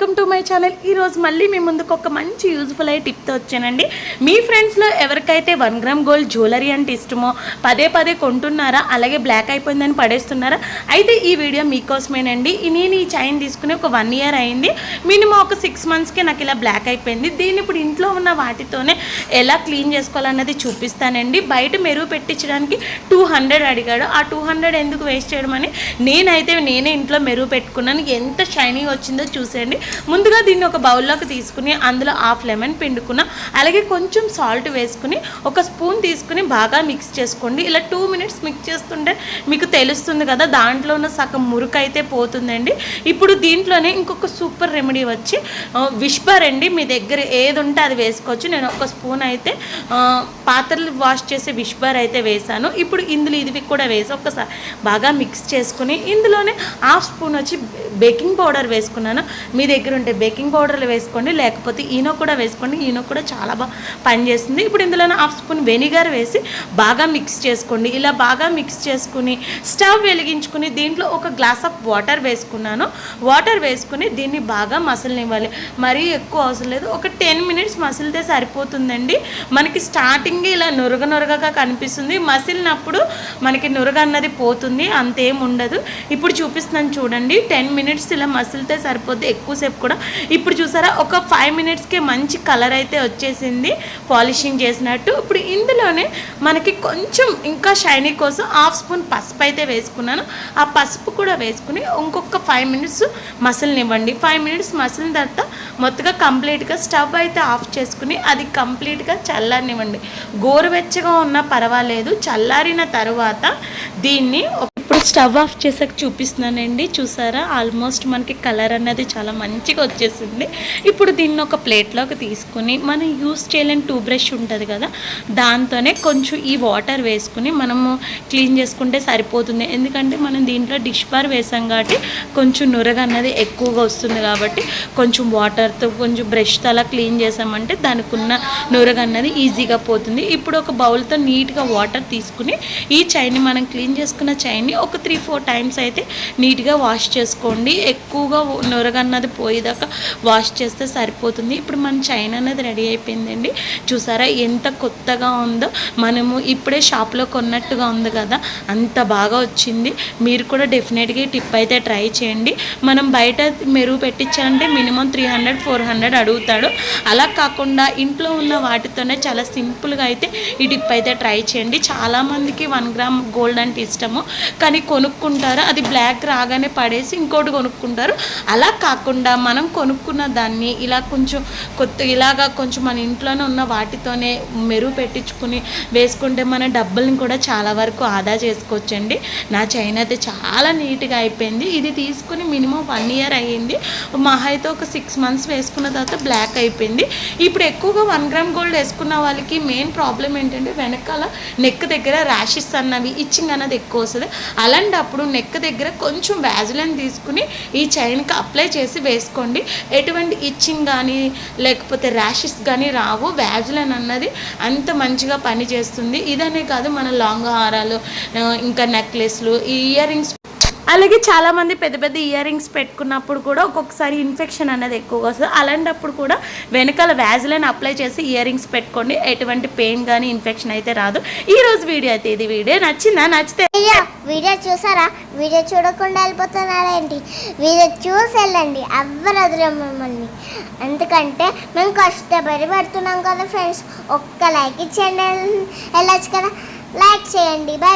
Channel. ఈరోజు మళ్ళీ మీ ముందుకు ఒక మంచి యూజ్ఫుల్ అయ్యే టిప్తో వచ్చానండి. మీ ఫ్రెండ్స్లో ఎవరికైతే వన్ గ్రామ్ గోల్డ్ జ్యువెలరీ అంటే ఇష్టమో పదే పదే కొంటున్నారా అలాగే బ్లాక్ అయిపోయిందని పడేస్తున్నారా అయితే ఈ వీడియో మీకోసమేనండి. ఈ నేను ఈ చైన్ తీసుకుని ఒక వన్ ఇయర్ అయింది. మినిమం ఒక సిక్స్ మంత్స్కి నాకు ఇలా బ్లాక్ అయిపోయింది. దీన్ని ఇప్పుడు ఇంట్లో ఉన్న వాటితోనే ఎలా క్లీన్ చేసుకోవాలన్నది చూపిస్తానండి. బయట మెరుగు పెట్టించడానికి టూ హండ్రెడ్ అడిగాడు. ఆ టూ హండ్రెడ్ ఎందుకు వేస్ట్ చేయడం అని నేనైతే నేనే ఇంట్లో మెరుగు పెట్టుకున్నాను. ఎంత షైనింగ్ వచ్చిందో చూసేయండి. ముందుగా దీన్ని ఒక బౌల్లోకి తీసుకుని అందులో హాఫ్ లెమన్ పిండుకున్న అలాగే కొంచెం సాల్ట్ వేసుకుని ఒక స్పూన్ తీసుకుని బాగా మిక్స్ చేసుకోండి. ఇలా టూ మినిట్స్ మిక్స్ చేస్తుంటే మీకు తెలుస్తుంది కదా దాంట్లో ఉన్న సగం మురుకు అయితే పోతుందండి. ఇప్పుడు దీంట్లోనే ఇంకొక సూపర్ రెమెడీ వచ్చి విష్పర్ అండి. మీ దగ్గర ఏది ఉంటే అది వేసుకోవచ్చు. నేను ఒక స్పూన్ అయితే పాత్రలు వాష్ చేసే విష్పర్ అయితే వేసాను ఇప్పుడు ఇందులో ఇది కూడా వేసి ఒకసారి బాగా మిక్స్ చేసుకుని ఇందులోనే హాఫ్ స్పూన్ వచ్చి బేకింగ్ పౌడర్ వేసుకున్నాను. మీ దగ్గర ఉంటే బేకింగ్ పౌడర్లు వేసుకోండి లేకపోతే ఈనో కూడా వేసుకోండి. ఈనో కూడా చాలా బాగా పనిచేస్తుంది. ఇప్పుడు ఇందులోనే హాఫ్ స్పూన్ వెనిగర్ వేసి బాగా మిక్స్ చేసుకోండి. ఇలా బాగా మిక్స్ చేసుకుని స్టవ్ వెలిగించుకుని దీంట్లో ఒక గ్లాస్ ఆఫ్ వాటర్ వేసుకున్నాను. వాటర్ వేసుకుని దీన్ని బాగా మసలనివ్వాలి. మరీ ఎక్కువ అవసరం లేదు. ఒక టెన్ మినిట్స్ మసిలితే సరిపోతుందండి. మనకి స్టార్టింగ్ ఇలా నురగ నురగగా కనిపిస్తుంది. మసిలినప్పుడు మనకి నురగ అన్నది పోతుంది. అంతేం ఉండదు. ఇప్పుడు చూపిస్తున్నాను చూడండి. టెన్ మినిట్స్ ఇలా మసిలితే సరిపోద్ది. ఎక్కువసేపు కూడా. ఇప్పుడు చూసారా ఒక ఫైవ్ మినిట్స్కే మంచి కలర్ అయితే వచ్చేసింది. పాలిషింగ్ చేసినట్టు. ఇప్పుడు ఇందులోనే మనకి కొంచెం ఇంకా షైనీ కోసం హాఫ్ స్పూన్ పసుపు అయితే వేసుకున్నాను. ఆ పసుపు కూడా వేసుకుని ఇంకొక ఫైవ్ మినిట్స్ మసలనివ్వండి ఫైవ్ మినిట్స్ మసలిన తర్వాత మొత్తగా కంప్లీట్గా స్టవ్ అయితే ఆఫ్ చేసుకుని అది కంప్లీట్గా చల్లారనివ్వండి. గోరువెచ్చగా ఉన్నా పర్వాలేదు. చల్లారిన తర్వాత దీన్ని స్టవ్ ఆఫ్ చేసాక చూపిస్తున్నానండి. చూసారా? ఆల్మోస్ట్ మనకి కలర్ అన్నది చాలా మంచిగా వచ్చేసింది. ఇప్పుడు దీన్ని ఒక ప్లేట్లోకి తీసుకుని మనం యూస్ చేయలేని టూ బ్రష్ ఉంటుంది కదా దాంతోనే కొంచెం ఈ వాటర్ వేసుకుని మనము క్లీన్ చేసుకుంటే సరిపోతుంది. ఎందుకంటే మనం దీంట్లో డిష్ బార్ వేసాం కాబట్టి కొంచెం నురగ అన్నది ఎక్కువగా వస్తుంది కాబట్టి కొంచెం వాటర్తో కొంచెం బ్రష్తో అలా క్లీన్ చేసామంటే దానికి ఉన్న నురగ అన్నది ఈజీగా పోతుంది. ఇప్పుడు ఒక బౌల్తో నీట్గా వాటర్ తీసుకుని ఈ చైన్ని మనం క్లీన్ చేసుకున్న చైన్ని ఒక త్రీ ఫోర్ టైమ్స్ అయితే నీట్గా వాష్ చేసుకోండి. ఎక్కువగా నొరగన్నది పోయేదాకా వాష్ చేస్తే సరిపోతుంది. ఇప్పుడు మన చైన్ అనేది రెడీ అయిపోయిందండి. చూసారా ఎంత కొత్తగా ఉందో. మనము ఇప్పుడే షాప్లో కొన్నట్టుగా ఉంది కదా. అంత బాగా వచ్చింది. మీరు కూడా డెఫినెట్గా ఈ టిప్ అయితే ట్రై చేయండి. మనం బయట మెరుగు పెట్టించాలంటే minimum three hundred four hundred అడుగుతాడు. అలా కాకుండా ఇంట్లో ఉన్న వాటితోనే చాలా సింపుల్గా అయితే ఈ టిప్ అయితే ట్రై చేయండి. చాలామందికి వన్ గ్రామ్ గోల్డ్ అంటే ఇష్టము. కానీ కొనుక్కుంటారు? అది బ్లాక్ రాగానే పడేసి ఇంకోటి కొనుక్కుంటారు. అలా కాకుండా మనం కొనుక్కున్న దాన్ని ఇలా కొంచెం కొత్త ఇలాగా కొంచెం మన ఇంట్లోనే ఉన్న వాటితోనే మెరుగు పెట్టించుకుని వేసుకుంటే మన డబ్బుల్ని కూడా చాలా వరకు ఆదా చేసుకోవచ్చండి. నా చైన్ అయితే చాలా నీట్గా అయిపోయింది. ఇది తీసుకుని మినిమం వన్ ఇయర్ అయ్యింది. మహా అయితే ఒక సిక్స్ మంత్స్ వేసుకున్న తర్వాత బ్లాక్ అయిపోయింది. ఇప్పుడు ఎక్కువగా వన్ గ్రామ్ గోల్డ్ వేసుకున్న వాళ్ళకి మెయిన్ ప్రాబ్లం ఏంటంటే వెనకాల నెక్ దగ్గర ర్యాషెస్ అన్నవి ఇచ్చింగ్ అన్నది ఎక్కువ వస్తుంది. అలాంటప్పుడు నెక్ దగ్గర కొంచెం వ్యాజిలైన్ తీసుకుని ఈ చైన్కి అప్లై చేసి వేసుకోండి. ఎటువంటి ఇచ్చింగ్ కానీ లేకపోతే ర్యాషెస్ కానీ రావు. వ్యాజిలైన్ అన్నది అంత మంచిగా పనిచేస్తుంది. ఇదనే కాదు మన లాంగ్ హారాలు ఇంకా నెక్లెస్లు ఈ ఇయర్ రింగ్స్ అలాగే చాలామంది పెద్ద పెద్ద ఇయర్ రింగ్స్ పెట్టుకున్నప్పుడు కూడా ఒక్కొక్కసారి ఇన్ఫెక్షన్ అనేది ఎక్కువగా వస్తుంది. అలాంటప్పుడు కూడా వెనకాల వ్యాజిలైన్ అప్లై చేసి ఇయర్ రింగ్స్ పెట్టుకోండి. ఎటువంటి పెయిన్ కానీ ఇన్ఫెక్షన్ అయితే రాదు. ఈ రోజు వీడియో అయితే ఇది. వీడియో నచ్చిందా? నచ్చితే వీడియో చూసారా? వీడియో చూడకుండా వెళ్ళిపోతున్నారేంటి వీడియో చూసి వెళ్ళండి. ఎవ్వరు వదలం మిమ్మల్ని. ఎందుకంటే మేము కష్టపడి పెడుతున్నాం కదా ఫ్రెండ్స్. ఒక్క లైక్ ఇచ్చేయండి. వెళ్ళచ్చు కదా. లైక్ చేయండి. బాయ్